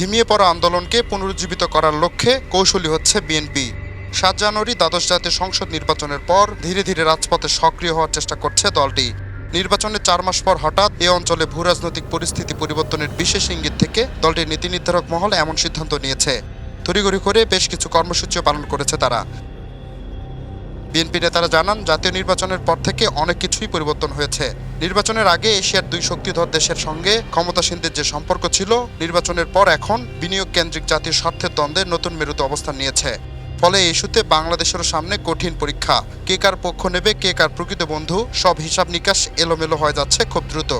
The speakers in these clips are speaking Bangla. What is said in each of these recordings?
ঝিমিয়ে পড়া আন্দোলনকে পুনরুজ্জীবিত করার লক্ষ্যে কৌশলী হচ্ছে বিএনপি। সাত জানুয়ারি দ্বাদশ জাতীয় সংসদ নির্বাচনের পর ধীরে ধীরে রাজপথে সক্রিয় হওয়ার চেষ্টা করছে দলটি। নির্বাচনের চার মাস পর হঠাৎ এ অঞ্চলে ভূরাজনৈতিক পরিস্থিতি পরিবর্তনের বিশেষ ইঙ্গিত থেকে দলটির নীতি নির্ধারক মহল এমন সিদ্ধান্ত নিয়েছে। তড়িঘড়ি করে বেশ কিছু কর্মসূচিও পালন করেছে তারা। বিএনপি নেতারা জানান, জাতীয় নির্বাচনের পর থেকে অনেক কিছুই পরিবর্তন হয়েছে। নির্বাচনের আগে এশিয়ার দুই শক্তিধর দেশের সঙ্গে ক্ষমতাসীনদের যে সম্পর্ক ছিল, নির্বাচনের পর এখন বিনিয়োগ কেন্দ্রিক জাতীয় স্বার্থের দ্বন্দ্বে নতুন মেরুতে অবস্থান নিয়েছে। ফলে ইস্যুতে বাংলাদেশেরও সামনে কঠিন পরীক্ষা। কে কার পক্ষ নেবে, কে কার প্রকৃত বন্ধু, সব হিসাব নিকাশ এলোমেলো হয়ে যাচ্ছে খুব দ্রুত।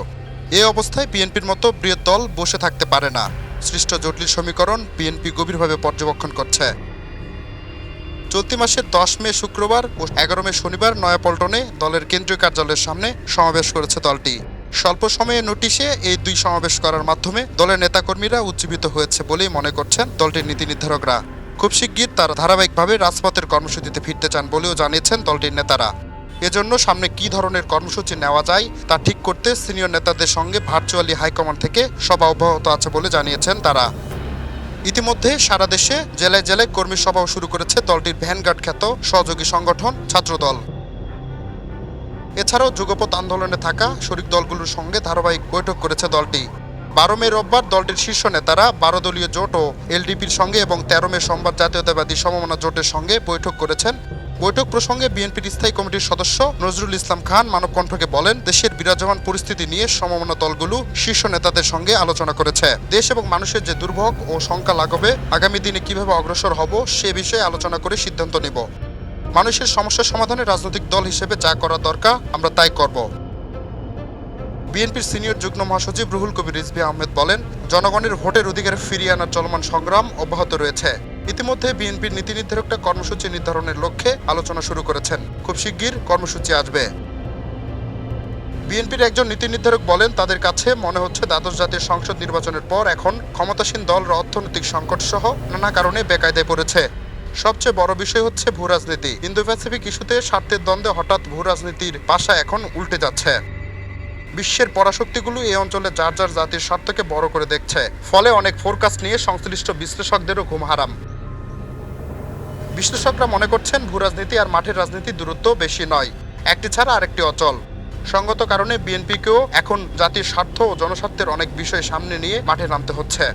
এ অবস্থায় বিএনপির মতো বৃহৎ দল বসে থাকতে পারে না। সৃষ্ট জটিল সমীকরণ বিএনপি গভীরভাবে পর্যবেক্ষণ করছে। চলতি মাসের দশ মে শুক্রবার ও এগারো মে শনিবার নয়াপল্টনে দলের কেন্দ্রীয় কার্যালয়ের সামনে সমাবেশ করেছে দলটি। স্বল্প সময়ে নোটিশে এই দুই সমাবেশ করার মাধ্যমে দলের নেতাকর্মীরা উজ্জীবিত হয়েছে বলেই মনে করছেন দলটির নীতি নির্ধারকরা। খুব শিগগির তারা ধারাবাহিকভাবে রাজপথের কর্মসূচিতে ফিরতে চান বলেও জানিয়েছেন দলটির নেতারা। এজন্য সামনে কী ধরনের কর্মসূচি নেওয়া যায় তা ঠিক করতে সিনিয়র নেতাদের সঙ্গে ভার্চুয়ালি হাইকমান্ড থেকে সভা অব্যাহত আছে বলে জানিয়েছেন তারা। ইতিমধ্যে সারা দেশে জেলায় জেলায় কর্মী সভাও শুরু করেছে দলটির ভ্যানগার্ড খ্যাত সহযোগী সংগঠন ছাত্রদল। এছাড়াও যুগপথ আন্দোলনে থাকা শরিক দলগুলোর সঙ্গে ধারাবাহিক বৈঠক করেছে দলটি। বারো মে রোববার দলটির শীর্ষ নেতারা বারো দলীয় জোট ও এলডিপির সঙ্গে এবং তেরো মে সোমবার জাতীয়তাবাদী সমমনা জোটের সঙ্গে বৈঠক করেছেন বৈঠক প্রসঙ্গে বিএনপির স্থায়ী কমিটির সদস্য নজরুল ইসলাম খান মানবকণ্ঠকে বলেন, দেশের বিরাজমান পরিস্থিতি নিয়ে সমমনা দলগুলো শীর্ষ নেতাদের সঙ্গে আলোচনা করেছে। দেশ এবং মানুষের যে দুর্ভোগ ও শঙ্কা লাগবে আগামী দিনে কীভাবে অগ্রসর হব সে বিষয়ে আলোচনা করে সিদ্ধান্ত নেব। মানুষের সমস্যা সমাধানে রাজনৈতিক দল হিসেবে যা করা দরকার, আমরা তাই করব। বিএনপির সিনিয়র যুগ্ম মহাসচিব রুহুল কবির রিজভি আহমেদ বলেন, জনগণের ভোটের অধিকার ফিরিয়ে আনার চলমান সংগ্রাম অব্যাহত রয়েছে। ইতিমধ্যে বিএনপির নীতি নির্ধারকটা কর্মসূচি নির্ধারণের লক্ষ্যে আলোচনা শুরু করেছেন। খুব শিগগির কর্মসূচি আসবে। বিএনপির একজন নীতি নির্ধারক বলেন, তাদের কাছে মনে হচ্ছে দ্বাদশ জাতীয় সংসদ নির্বাচনের পর এখন ক্ষমতাসীন দলরা অর্থনৈতিক সংকট সহ নানা কারণে বেকায়দায় পড়েছে। সবচেয়ে বড় বিষয় হচ্ছে ভূ রাজনীতি। ইন্দো প্যাসিফিক ইস্যুতে স্বার্থের দ্বন্দ্বে হঠাৎ ভূ রাজনীতির পাশা এখন উল্টে যাচ্ছে। বিশ্বের পরাশক্তিগুলো এই অঞ্চলে যার যার জাতির স্বার্থকে বড় করে দেখছে। ফলে অনেক ফোরকাস্ট নিয়ে সংশ্লিষ্ট বিশ্লেষকদেরও ঘুম হারাম। বিশ্লেষকরা মনে করছেন ভূ রাজনীতি আর মাঠের রাজনীতির দূরত্ব বেশি নয়। একটি ছাড়া আরেকটি অচল। সঙ্গত কারণে বিএনপিকেও এখন জাতির স্বার্থ ও জনস্বার্থের অনেক বিষয় সামনে নিয়ে মাঠে নামতে হচ্ছে।